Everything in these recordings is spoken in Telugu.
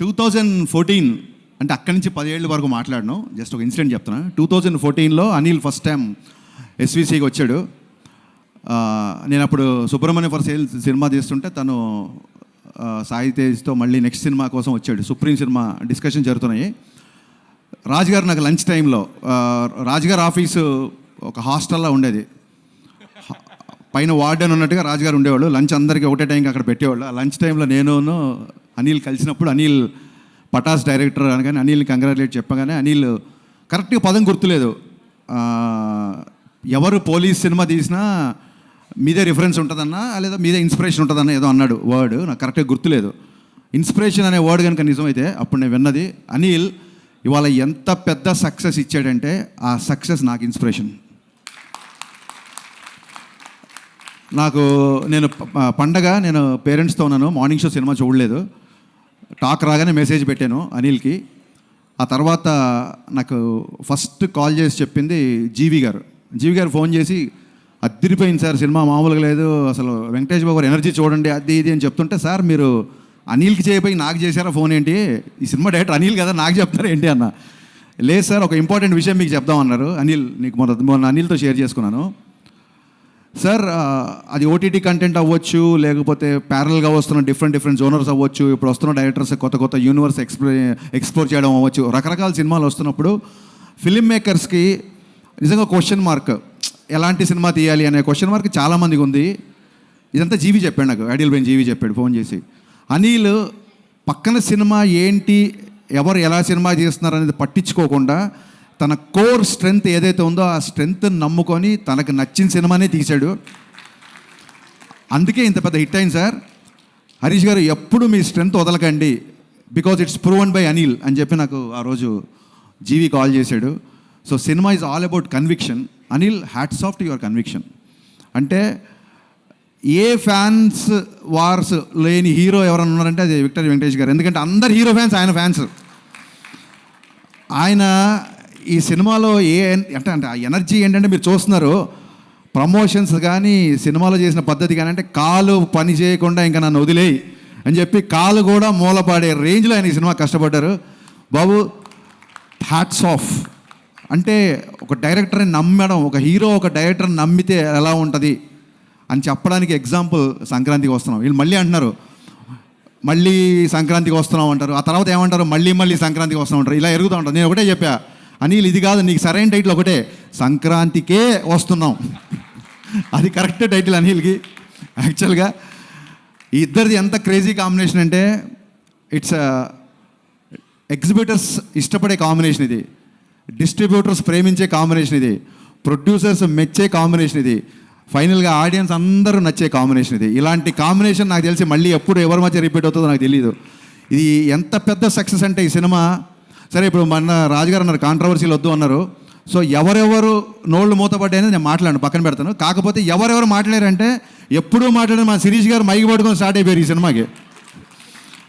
టూ థౌజండ్ ఫోర్టీన్ అంటే అక్కడి నుంచి పదేళ్ళ వరకు మాట్లాడను. జస్ట్ ఒక ఇన్సిడెంట్ చెప్తున్నా. టూ థౌజండ్ ఫోర్టీన్లో అనిల్ ఫస్ట్ టైం ఎస్విసికి వచ్చాడు. నేను అప్పుడు సుబ్రహ్మణ్య ఫర్ సేల్ సినిమా తీస్తుంటే తను ఆ, సాయి తేజ్తో మళ్ళీ నెక్స్ట్ సినిమా కోసం వచ్చాడు. సుప్రీం సినిమా డిస్కషన్ జరుగుతున్నాయి. రాజుగారు నాకు లంచ్ టైంలో రాజుగారు ఆఫీసు ఒక హాస్టల్లో ఉండేది. పైన వార్డెన్ ఉన్నట్టుగా రాజుగారు ఉండేవాళ్ళు. లంచ్ అందరికీ ఒకటే టైంకి అక్కడ పెట్టేవాళ్ళు. ఆ లంచ్ టైంలో నేను అనిల్ కలిసినప్పుడు అనిల్ పటాస్ డైరెక్టర్ అనగానే అనిల్ని కంగ్రాచులేట్ చెప్పగానే అనిల్ కరెక్ట్గా పదం గుర్తులేదు. ఎవరు పోలీస్ సినిమా తీసినా మీదే రిఫరెన్స్ ఉంటుందన్నా లేదా మీదే ఇన్స్పిరేషన్ ఉంటుందన్న ఏదో అన్నాడు వర్డ్ నాకు కరెక్ట్గా గుర్తులేదు. ఇన్స్పిరేషన్ అనే వర్డ్ కనుక నిజమైతే అప్పుడు నేను విన్నది అనిల్ ఇవాళ ఎంత పెద్ద సక్సెస్ ఇచ్చాడంటే ఆ సక్సెస్ నాకు ఇన్స్పిరేషన్. నాకు నేను పండగ నేను పేరెంట్స్తో ఉన్నాను మార్నింగ్ షో సినిమా చూడలేదు. టాక్ రాగానే మెసేజ్ పెట్టాను అనిల్కి. ఆ తర్వాత నాకు ఫస్ట్ కాల్ చేసి చెప్పింది జీవి గారు. జీవి గారు ఫోన్ చేసి అద్దరిపోయింది సార్ సినిమా మామూలుగా లేదు అసలు వెంకటేష్ బాబు గారు ఎనర్జీ చూడండి అది ఇది అని చెప్తుంటే సార్ మీరు అనిల్కి చేయపోయి నాకు చేశారా ఫోన్ ఏంటి? ఈ సినిమా డైరెక్టర్ అనిల్ కదా నాకు చెప్తారా ఏంటి? అన్న. లేదు సార్ ఒక ఇంపార్టెంట్ విషయం మీకు చెప్దామన్నారు అనిల్ నీకు మొన్న మొన్న అనిల్తో షేర్ చేసుకున్నాను. సార్ uh, అది ఓటీటీ కంటెంట్ అవ్వచ్చు లేకపోతే ప్యారల్గా వస్తున్న డిఫరెంట్ డిఫరెంట్ జోనర్స్ అవ్వచ్చు ఇప్పుడు వస్తున్న డైరెక్టర్స్ కొత్త కొత్త యూనివర్స్ ఎక్స్ప్లో ఎక్స్ప్లోర్ చేయడం అవ్వచ్చు. రకరకాల సినిమాలు వస్తున్నప్పుడు ఫిలిం మేకర్స్కి నిజంగా క్వశ్చన్ మార్క్ ఎలాంటి సినిమా తీయాలి అనే క్వశ్చన్ మార్క్ చాలామందికి ఉంది. ఇదంతా జీవి చెప్పాడు నాకు ఐడియల్ బైన్ జీవి చెప్పాడు ఫోన్ చేసి. అనిల్ పక్కన సినిమా ఏంటి ఎవరు ఎలా సినిమా చేస్తున్నారు అనేది పట్టించుకోకుండా తన కోర్ స్ట్రెంగ్త్ ఏదైతే ఉందో ఆ స్ట్రెంగ్త్ నమ్ముకొని తనకు నచ్చిన సినిమానే తీశాడు. అందుకే ఇంత పెద్ద హిట్ అయింది సార్. హరీష్ గారు ఎప్పుడు మీ strength వదలకండి because it's proven by Anil అని చెప్పి నాకు ఆ రోజు జీవి కాల్ చేశాడు. So cinema is all about conviction. Anil hats off to your conviction అంటే ఏ ఫ్యాన్స్ వార్స్ లేని హీరో ఎవరైనా ఉన్నారంటే అది విక్టర్ వెంకటేష్ గారు. ఎందుకంటే అందరు హీరో ఫ్యాన్స్ ఆయన ఫ్యాన్స్. ఆయన ఈ సినిమాలో ఏ అంటే అంటే ఆ ఎనర్జీ ఏంటంటే మీరు చూస్తున్నారు ప్రమోషన్స్ కానీ సినిమాలో చేసిన పద్ధతి కానీ అంటే కాలు పని చేయకుండా ఇంకా నన్ను వదిలేయి అని చెప్పి కాలు కూడా మూలపాడే రేంజ్లో ఆయన ఈ సినిమా కష్టపడ్డారు. బాబు హ్యాట్స్ ఆఫ్ అంటే ఒక డైరెక్టర్ని నమ్మడం ఒక హీరో ఒక డైరెక్టర్ని నమ్మితే ఎలా ఉంటుంది అని చెప్పడానికి ఎగ్జాంపుల్ సంక్రాంతికి వస్తున్నాం. వీళ్ళు మళ్ళీ అంటున్నారు మళ్ళీ సంక్రాంతికి వస్తున్నాం అంటారు. ఆ తర్వాత ఏమంటారు? మళ్ళీ మళ్ళీ సంక్రాంతికి వస్తున్నాం అంటారు. ఇలా ఎరుగుతూ ఉంటారు. నేను ఒకటే చెప్పా అనిల్ ఇది కాదు నీకు సరైన టైటిల్ ఒకటే. సంక్రాంతికే వస్తున్నాం. అది కరెక్ట్ టైటిల్ అనిల్కి. యాక్చువల్గా ఈ ఇద్దరిది ఎంత క్రేజీ కాంబినేషన్ అంటే ఇట్స్ ఎగ్జిబిటర్స్ ఇష్టపడే కాంబినేషన్ ఇది. డిస్ట్రిబ్యూటర్స్ ప్రేమించే కాంబినేషన్ ఇది. ప్రొడ్యూసర్స్ మెచ్చే కాంబినేషన్ ఇది. ఫైనల్గా ఆడియన్స్ అందరూ నచ్చే కాంబినేషన్ ఇది. ఇలాంటి కాంబినేషన్ నాకు తెలిసి మళ్ళీ ఎప్పుడు ఎవరి మధ్య రిపీట్ అవుతుందో నాకు తెలియదు ఇది ఎంత పెద్ద సక్సెస్ అంటే ఈ సినిమా సరే ఇప్పుడు మన రాజుగారు అన్నారు కాంట్రవర్సీలు వద్దు అన్నారు. సో ఎవరెవరు నోళ్ళు మూతపడ్డాయని నేను మాట్లాడను పక్కన పెడతాను. కాకపోతే ఎవరెవరు మాట్లాడారంటే ఎప్పుడూ మాట్లాడిన మా శిరీష్ గారు మైకి పట్టుకొని స్టార్ట్ అయిపోయారు ఈ సినిమాకి.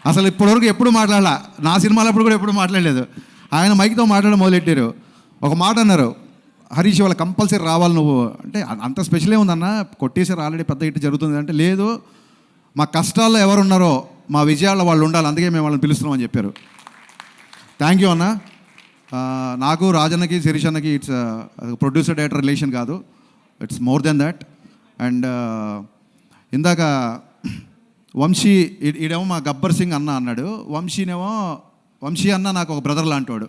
అసలు ఇప్పటివరకు ఎప్పుడు మాట్లాడాల. నా సినిమాలప్పుడు కూడా ఎప్పుడు మాట్లాడలేదు. ఆయన మైక్తో మాట్లాడడం మొదలెట్టారు. ఒక మాట అన్నారు హరీష్ వాళ్ళ కంపల్సరీ రావాలి నువ్వు. అంటే అంత స్పెషలే ఉందన్న కొట్టేసారు ఆల్రెడీ పెద్ద ఇటు జరుగుతుంది. అంటే లేదు మా కష్టాల్లో ఎవరున్నారో మా విజయాల్లో వాళ్ళు ఉండాలి అందుకే మేము వాళ్ళని పిలుస్తున్నామని చెప్పారు. థ్యాంక్ యూ అన్న నాకు రాజన్నకి శిరీష్ అన్నకి ఇట్స్ ప్రొడ్యూసర్ డైరెక్టర్ రిలేషన్ కాదు. It's more than that and ఇందాక వంశీ ఈడేమో మా గబ్బర్ సింగ్ అన్న అన్నాడు. వంశీనేమో వంశీ అన్న నాకు ఒక బ్రదర్ లాంటివాడు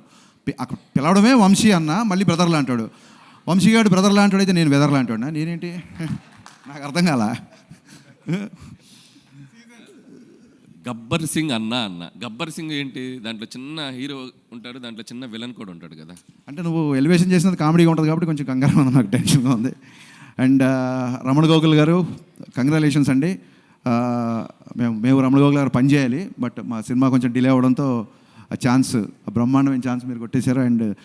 అక్కడ పిలవడమే వంశీ అన్న మళ్ళీ బ్రదర్ లాంటివాడు వంశీ గారు బ్రదర్ లాంటివాడు అయితే నేను వెదర్ లాంటాడు నేనేంటి? నాకు అర్థం కాలా? గబ్బర్ సింగ్ అన్న అన్న. గబ్బర్ సింగ్ ఏంటి? దాంట్లో చిన్న హీరో ఉంటాడు దాంట్లో చిన్న విలన్ కూడా ఉంటాడు కదా. అంటే నువ్వు ఎలివేషన్ చేసినది కామెడీగా ఉంటుంది కాబట్టి కొంచెం కంగారు ఉంది నాకు టెన్షన్గా ఉంది. అండ్ రమణ గోకుల్ గారు కంగ్రాలేషన్స్ అండి. Uh, మేము మేము రమణ గోకుల్ గారు పని చేయాలి బట్ మా సినిమా కొంచెం డిలే అవ్వడంతో ఆ ఛాన్స్ ఆ బ్రహ్మాండమైన ఛాన్స్ మీరు కొట్టేశారు. అండ్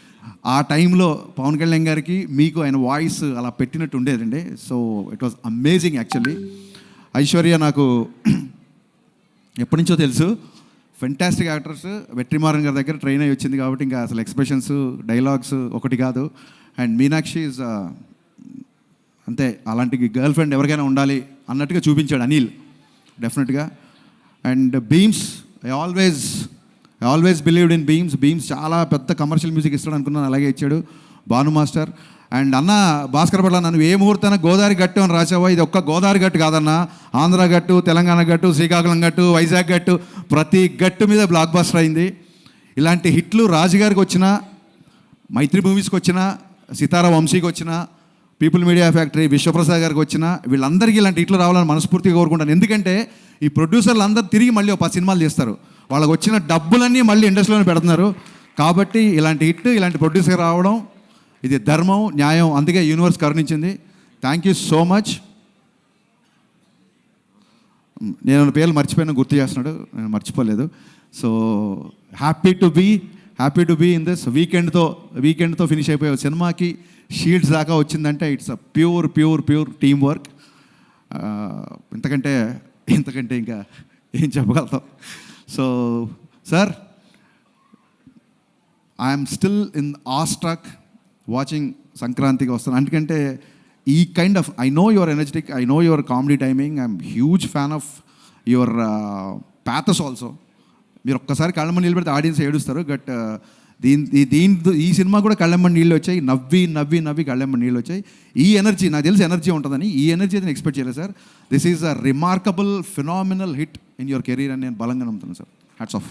ఆ టైంలో పవన్ కళ్యాణ్ గారికి మీకు ఆయన వాయిస్ అలా పెట్టినట్టు ఉండేదండి. So it was amazing actually Aishwarya నాకు ఎప్పటి నుంచో తెలుసు. ఫెంటాస్టిక్ యాక్టర్స్ వెట్రిమారన్ గారి దగ్గర ట్రైన్ అయ్యి వచ్చింది కాబట్టి ఇంకా అసలు ఎక్స్ప్రెషన్స్ డైలాగ్స్ ఒకటి కాదు. అండ్ మీనాక్షి ఇస్ uh, అంతే అలాంటి గర్ల్ ఫ్రెండ్ ఎవరికైనా ఉండాలి అన్నట్టుగా చూపించాడు అనిల్ డెఫినెట్గా and Bheems I always I always believed in Bheems Bheems చాలా పెద్ద కమర్షియల్ మ్యూజిక్ ఇస్తాడు అనుకున్నాను అలాగే ఇచ్చాడు. భాను మాస్టర్. అండ్ అన్న భాస్కర్ పట్ల నన్ను ఏ ముహూర్తాన గోదావరి గట్టు అని రాసావా? ఇది ఒక్క గోదావరి గట్టు కాదన్న. ఆంధ్ర గట్టు తెలంగాణ గట్టు శ్రీకాకుళం గట్టు వైజాగ్ గట్టు ప్రతి గట్టు మీద బ్లాక్ బాస్టర్ అయింది. ఇలాంటి హిట్లు రాజుగారికి వచ్చిన మైత్రి మూవీస్కి వచ్చిన సితారా వంశీకి వచ్చిన పీపుల్ మీడియా ఫ్యాక్టరీ విశ్వప్రసాద్ గారికి వచ్చిన వీళ్ళందరికీ ఇలాంటి హిట్లు రావాలని మనస్ఫూర్తిగా కోరుకుంటాను. ఎందుకంటే ఈ ప్రొడ్యూసర్లు అందరూ తిరిగి మళ్ళీ ఒక పది సినిమాలు చేస్తారు. వాళ్ళకి వచ్చిన డబ్బులన్నీ మళ్ళీ ఇండస్ట్రీలోనే పెడుతున్నారు. కాబట్టి ఇలాంటి హిట్ ఇలాంటి ప్రొడ్యూసర్ రావడం ఇది ధర్మం న్యాయం అందుకే యూనివర్స్ కరుణించింది. థ్యాంక్ యూ సో మచ్ నేను పేర్లు మర్చిపోయినా గుర్తు చేస్తున్నాడు. నేను మర్చిపోలేదు. So happy to be happy to be in this వీకెండ్తో వీకెండ్తో ఫినిష్ అయిపోయే సినిమాకి షీల్డ్స్ దాకా వచ్చిందంటే it's a pure pure pure team work ఇంతకంటే ఇంతకంటే ఇంకా ఏం చెప్పగలుగుతాం. So sir I'm still in awestruck watching సంక్రాంతికి వస్తాను ఎందుకంటే ఈ kind of I know your energetic I know your comedy timing I'm huge fan of your pathos also మీరు ఒక్కసారి కళ్ళమ్మ నీళ్ళు పెడితే ఆడియన్స్ ఏడుస్తారు బట్ uh, దీని దీని ఈ సినిమా కూడా కళ్ళమ్మ నీళ్ళు వచ్చాయి. నవ్వి నవ్వి నవ్వి కళ్ళమ్మ నీళ్ళు వచ్చాయి. ఈ ఎనర్జీ నాకు తెలిసి ఎనర్జీ ఉంటుందని ఈ ఎనర్జీ నేను ఎక్స్పెక్ట్ చేయలేదు sir this is a remarkable phenomenal hit in your career అని నేను బలంగా నమ్ముతున్నాను సార్ హ్యాట్స్ ఆఫ్